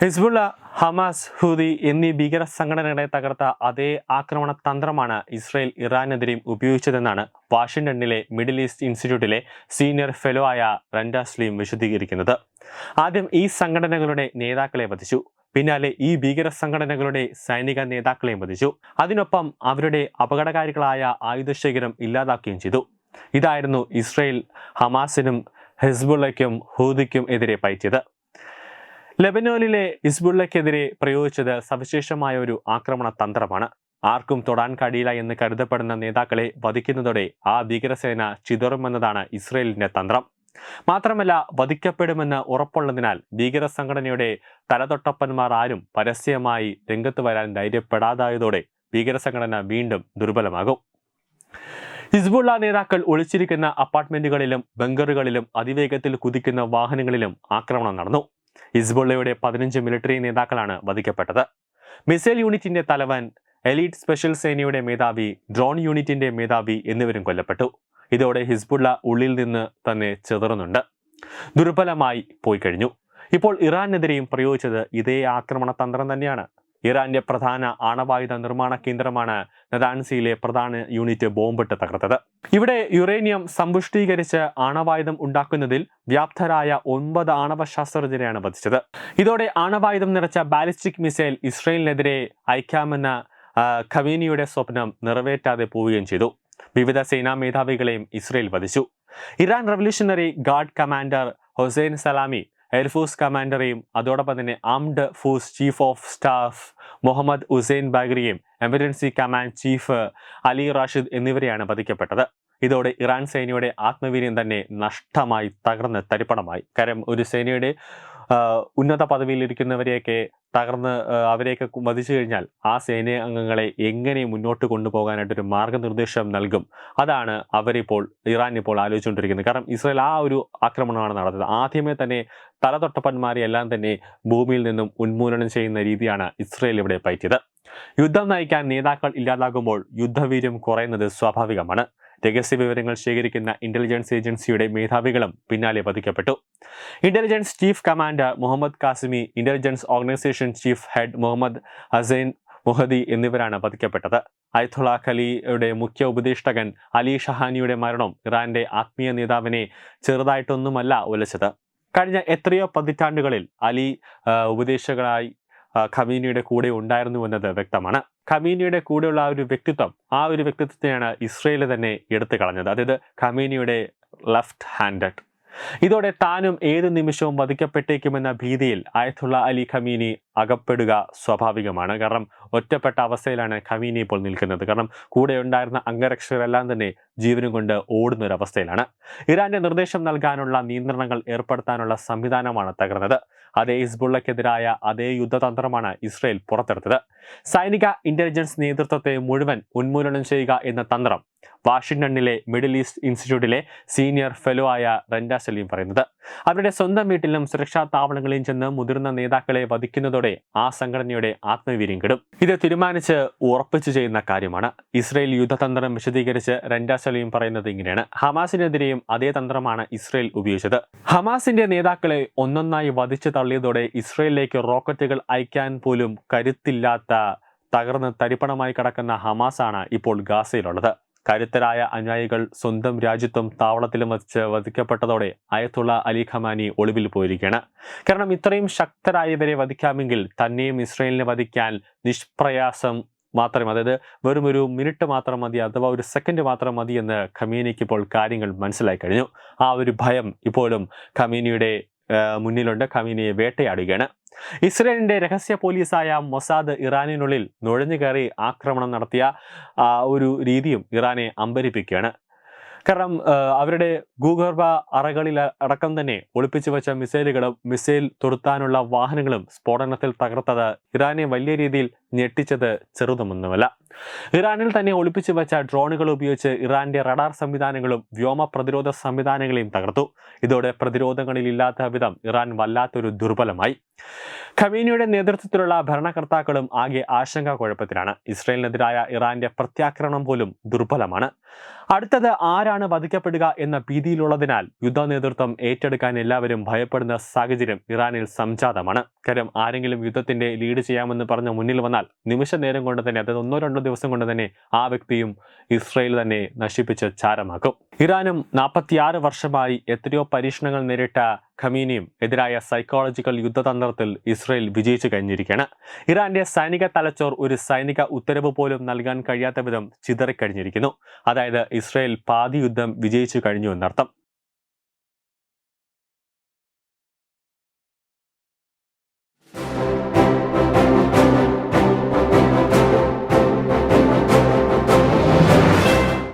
Hezbollah Hamas Houthi എന്നീ ഭീകര സംഘടനകളെ തകർത്ത അതേ ആക്രമണ തന്ത്രമാണ് ഇസ്രയേൽ ഇറാനെതിരെയും ഉപയോഗിച്ചതെന്നാണ് വാഷിംഗ്ടണിലെ മിഡിൽ ഈസ്റ്റ് ഇൻസ്റ്റിറ്റ്യൂട്ടിലെ സീനിയർ ഫെലോ ആയ റൻഡ വിശദീകരിക്കുന്നത്. ആദ്യം ഈ സംഘടനകളുടെ നേതാക്കളെ വധിച്ചു. പിന്നാലെ ഈ ഭീകര സംഘടനകളുടെ സൈനിക നേതാക്കളെയും വധിച്ചു. അതിനൊപ്പം അവരുടെ അപകടകാരികളായ ആയുധശേഖരം ഇല്ലാതാക്കുകയും ചെയ്തു. ഇതായിരുന്നു ഇസ്രയേൽ ഹമാസിനും ഹിസ്ബുള്ളയ്ക്കും ഹൂദിക്കും എതിരെ പയറ്റിയത്. ലെബനോനിലെ ഇസ്ബുള്ളക്കെതിരെ പ്രയോഗിച്ചത് സവിശേഷമായ ഒരു ആക്രമണ തന്ത്രമാണ്. ആർക്കും തൊടാൻ കഴിയില്ല എന്ന് കരുതപ്പെടുന്ന നേതാക്കളെ വധിക്കുന്നതോടെ ആ ഭീകരസേന ചിതറുമെന്നതാണ് ഇസ്രയേലിന്റെ തന്ത്രം. മാത്രമല്ല വധിക്കപ്പെടുമെന്ന് ഉറപ്പുള്ളതിനാൽ ഭീകര സംഘടനയുടെ തലതൊട്ടപ്പന്മാർ ആരും പരസ്യമായി രംഗത്ത് വരാൻ ധൈര്യപ്പെടാതായതോടെ ഭീകര സംഘടന വീണ്ടും ദുർബലമാകും. ഹിസ്ബുള്ള നേതാക്കൾ ഒളിച്ചിരിക്കുന്ന അപ്പാർട്ട്മെന്റുകളിലും ബങ്കറുകളിലും അതിവേഗത്തിൽ കുതിക്കുന്ന വാഹനങ്ങളിലും ആക്രമണം നടന്നു. ഹിസ്ബുള്ളയുടെ പതിനഞ്ച് മിലിറ്ററി നേതാക്കളാണ് വധിക്കപ്പെട്ടത്. മിസൈൽ യൂണിറ്റിന്റെ തലവൻ എലീറ്റ് സ്പെഷ്യൽ സേനയുടെ മേധാവി ഡ്രോൺ യൂണിറ്റിന്റെ മേധാവി എന്നിവരും കൊല്ലപ്പെട്ടു. ഇതോടെ ഹിസ്ബുള്ള ഉള്ളിൽ നിന്ന് തന്നെ ചെതറുന്നുണ്ട്. ദുർബലമായി പോയി കഴിഞ്ഞു. ഇപ്പോൾ ഇറാനെതിരെയും പ്രയോഗിച്ചത് ഇതേ ആക്രമണ തന്ത്രം തന്നെയാണ്. ഇറാന്റെ പ്രധാന ആണവായുധ നിർമ്മാണ കേന്ദ്രമാണ് നദാൻസിയിലെ പ്രധാന യൂണിറ്റ് ബോംബിട്ട് തകർത്തത്. ഇവിടെ യുറേനിയം സമ്പുഷ്ടീകരിച്ച് ആണവായുധം ഉണ്ടാക്കുന്നതിൽ വ്യാപ്തരായ ഒൻപത് ആണവ ശാസ്ത്രജ്ഞരെയാണ് വധിച്ചത്. ഇതോടെ ആണവായുധം നിറച്ച ബാലിസ്റ്റിക് മിസൈൽ ഇസ്രയേലിനെതിരെ അയക്കാമെന്ന ഖവീനിയുടെ സ്വപ്നം നിറവേറ്റാതെ പോവുകയും ചെയ്തു. വിവിധ സേനാ മേധാവികളെയും ഇസ്രയേൽ വധിച്ചു. Iran revolutionary guard commander Hussein Salami air force കമാൻഡറെയും അതോടൊപ്പം തന്നെ armed force chief of staff Mohammad Hussein ബാഗ്രിയും emergency command chief Ali Rashid എന്നിവരെയാണ് വധിക്കപ്പെട്ടത് ഇതോടെ ഇറാൻ സേനയുടെ ആത്മവീര്യം തന്നെ നഷ്ടമായി തകർന്ന് തരിപ്പണമായി. കാരണം ഒരു സേനയുടെ ഉന്നത പദവിയിലിരിക്കുന്നവരെയൊക്കെ തകർന്ന് അവരെയൊക്കെ വധിച്ചു കഴിഞ്ഞാൽ ആ സേന അംഗങ്ങളെ എങ്ങനെ മുന്നോട്ട് കൊണ്ടുപോകാനായിട്ടൊരു മാർഗനിർദ്ദേശം നൽകും? അതാണ് അവരിപ്പോൾ ഇറാൻ ഇപ്പോൾ ആലോചിച്ചുകൊണ്ടിരിക്കുന്നത്. കാരണം ഇസ്രായേൽ ആ ഒരു ആക്രമണമാണ് നടത്തുന്നത് ആദ്യമേ തന്നെ തലതൊട്ടപ്പന്മാരെ എല്ലാം തന്നെ ഭൂമിയിൽ നിന്നും ഉന്മൂലനം ചെയ്യുന്ന രീതിയാണ് ഇസ്രായേൽ ഇവിടെ പയറ്റിയത് യുദ്ധം നയിക്കാൻ നേതാക്കൾ ഇല്ലാതാകുമ്പോൾ യുദ്ധവീര്യം കുറയുന്നത് സ്വാഭാവികമാണ്. രഹസ്യ വിവരങ്ങൾ ശേഖരിക്കുന്ന ഇന്റലിജൻസ് ഏജൻസിയുടെ മേധാവികളും പിന്നാലെ വധിക്കപ്പെട്ടു intelligence chief commander Mohammad Kazemi intelligence organisation chief head Mohammad Hussein Mohadi എന്നിവരാണ് വധിക്കപ്പെട്ടത് അയത്തുള്ള ഖലിയുടെ മുഖ്യ ഉപദേഷ്ടകൻ അലി ഷഹാനിയുടെ മരണം ഇറാന്റെ ആത്മീയ നേതാവിനെ ചെറുതായിട്ടൊന്നുമല്ല ഉലച്ചത് കഴിഞ്ഞ എത്രയോ പതിറ്റാണ്ടുകളിൽ അലി ആ, ഖമീനിയുടെ കൂടെ ഉണ്ടായിരുന്നു എന്നത് വ്യക്തമാണ്. ഖമീനിയുടെ കൂടെയുള്ള ആ ഒരു വ്യക്തിത്വം ആ ഒരു വ്യക്തിത്വത്തെയാണ് ഇസ്രയേൽ തന്നെ എടുത്തു കളഞ്ഞത് അതായത് ഖമീനിയുടെ ലെഫ്റ്റ് ഹാൻഡഡ് ഇതോടെ താനും ഏത് നിമിഷവും വധിക്കപ്പെട്ടേക്കുമെന്ന ഭീതിയിൽ ആയത്തുള്ള അലി ഖമീനി അകപ്പെടുക സ്വാഭാവികമാണ്. കാരണം ഒറ്റപ്പെട്ട അവസ്ഥയിലാണ് ഖമീനി ഇപ്പോൾ നിൽക്കുന്നത്. കാരണം കൂടെ ഉണ്ടായിരുന്ന അംഗരക്ഷകരെല്ലാം തന്നെ ജീവനും കൊണ്ട് ഓടുന്ന ഒരു അവസ്ഥയിലാണ് ഇറാന്റെ നിർദ്ദേശം നൽകാനുള്ള നിയന്ത്രണങ്ങൾ ഏർപ്പെടുത്താനുള്ള സംവിധാനമാണ് തകർന്നത്. അതേ ഹിസ്ബുള്ളക്കെതിരായ അതേ യുദ്ധതന്ത്രമാണ് ഇസ്രയേൽ പുറത്തെടുത്തത്. സൈനിക ഇന്റലിജൻസ് നേതൃത്വത്തെ മുഴുവൻ ഉന്മൂലനം ചെയ്യുക എന്ന തന്ത്രം വാഷിംഗ്ടണിലെ മിഡിൽ ഈസ്റ്റ് ഇൻസ്റ്റിറ്റ്യൂട്ടിലെ സീനിയർ ഫെലോ ആയ റെൻഡ സലീം പറയുന്നത്. അവരുടെ സ്വന്തം വീട്ടിലും സുരക്ഷാ താവളങ്ങളിലും ചെന്ന് മുതിർന്ന നേതാക്കളെ വധിക്കുന്നതോടെ ആ സംഘടനയുടെ ആത്മവീര്യം കെടും. ഇത് തീരുമാനിച്ച് ഉറപ്പിച്ചു ചെയ്യുന്ന കാര്യമാണ്. ഇസ്രയേൽ യുദ്ധതന്ത്രം വിശദീകരിച്ച് റെൻഡ സലീം പറയുന്നത് ഇങ്ങനെയാണ്. ഹമാസിനെതിരെയും അതേ തന്ത്രമാണ് ഇസ്രയേൽ ഉപയോഗിച്ചത്. ഹമാസിന്റെ നേതാക്കളെ ഒന്നൊന്നായി വധിച്ചു തള്ളിയതോടെ ഇസ്രയേലിലേക്ക് റോക്കറ്റുകൾ അയക്കാൻ പോലും കരുത്തില്ലാത്ത തകർന്ന് തരിപ്പണമായി കിടക്കുന്ന ഹമാസാണ് ഇപ്പോൾ ഗാസയിലുള്ളത്. കരുത്തരായ അനുയായികൾ സ്വന്തം രാജ്യത്തും താവളത്തിലും വച്ച് വധിക്കപ്പെട്ടതോടെ അയത്തുള്ള അലി ഖമാനി ഒളിവിൽ പോയിരിക്കുകയാണ്. കാരണം ഇത്രയും ശക്തരായവരെ വധിക്കാമെങ്കിൽ തന്നെയും ഇസ്രയേലിനെ വധിക്കാൻ നിഷ്പ്രയാസം മാത്രം അതായത് വെറും ഒരു മിനിറ്റ് മാത്രം മതി അഥവാ ഒരു സെക്കൻഡ് മാത്രം മതി എന്ന് ഖമീനിക്ക് ഇപ്പോൾ കാര്യങ്ങൾ മനസ്സിലായി കഴിഞ്ഞു. ആ ഒരു ഭയം ഇപ്പോഴും ഖമീനിയുടെ മുന്നിലുണ്ട്. ഖമീനിയെ വേട്ടയാടുകയാണ്. ഇസ്രയേലിന്റെ രഹസ്യ പോലീസായ മൊസാദ് ഇറാനിനുള്ളിൽ നുഴഞ്ഞു കയറി ആക്രമണം നടത്തിയ ഒരു രീതിയും ഇറാനെ അമ്പരിപ്പിക്കുകയാണ്. കാരണം അവരുടെ ഭൂഗർഭ അറകളിൽ അടക്കം തന്നെ ഒളിപ്പിച്ചു വെച്ച മിസൈലുകളും മിസൈൽ തുരുത്താനുള്ള വാഹനങ്ങളും സ്ഫോടനത്തിൽ തകർത്തത് ഇറാനെ വലിയ രീതിയിൽ ഞെട്ടിച്ചത് ചെറുതുമൊന്നുമല്ല. ഇറാനിൽ തന്നെ ഒളിപ്പിച്ചു വെച്ച ഡ്രോണുകൾ ഉപയോഗിച്ച് ഇറാന്റെ റഡാർ സംവിധാനങ്ങളും വ്യോമ പ്രതിരോധ സംവിധാനങ്ങളെയും തകർത്തു. ഇതോടെ പ്രതിരോധങ്ങളിലില്ലാത്ത വിധം ഇറാൻ വല്ലാത്തൊരു ദുർബലമായി. ഖമീനിയുടെ നേതൃത്വത്തിലുള്ള ഭരണകർത്താക്കളും ആകെ ആശങ്കാ കുഴപ്പത്തിലാണ്. ഇസ്രയേലിനെതിരായ ഇറാന്റെ പ്രത്യാക്രമണം പോലും ദുർബലമാണ്. അടുത്തത് ആരാണ് വധിക്കപ്പെടുക എന്ന ഭീതിയിലുള്ളതിനാൽ യുദ്ധ നേതൃത്വം ഏറ്റെടുക്കാൻ എല്ലാവരും ഭയപ്പെടുന്ന സാഹചര്യം ഇറാനിൽ സംജാതമാണ്. കാര്യം ആരെങ്കിലും യുദ്ധത്തിന്റെ ലീഡ് ചെയ്യാമെന്ന് പറഞ്ഞ് മുന്നിൽ വന്നാൽ നിമിഷ നേരം കൊണ്ട് തന്നെ അതായത് ഒന്നോ രണ്ടോ ദിവസം കൊണ്ട് തന്നെ ആ വ്യക്തിയും ഇസ്രയേൽ തന്നെ നശിപ്പിച്ച് ചാരമാക്കും. ഇറാനും നാൽപ്പത്തിയാറ് വർഷമായി എത്രയോ പരീക്ഷണങ്ങൾ നേരിട്ട ഖമീനിയും എതിരായ സൈക്കോളജിക്കൽ യുദ്ധതന്ത്രത്തിൽ ഇസ്രയേൽ വിജയിച്ചു കഴിഞ്ഞിരിക്കുകയാണ്. ഇറാന്റെ സൈനിക തലച്ചോർ ഒരു സൈനിക ഉത്തരവ് പോലും നൽകാൻ കഴിയാത്ത വിധം ചിതറിക്കഴിഞ്ഞിരിക്കുന്നു. അതായത് ഇസ്രയേൽ പാതി യുദ്ധം വിജയിച്ചു കഴിഞ്ഞു എന്നർത്ഥം.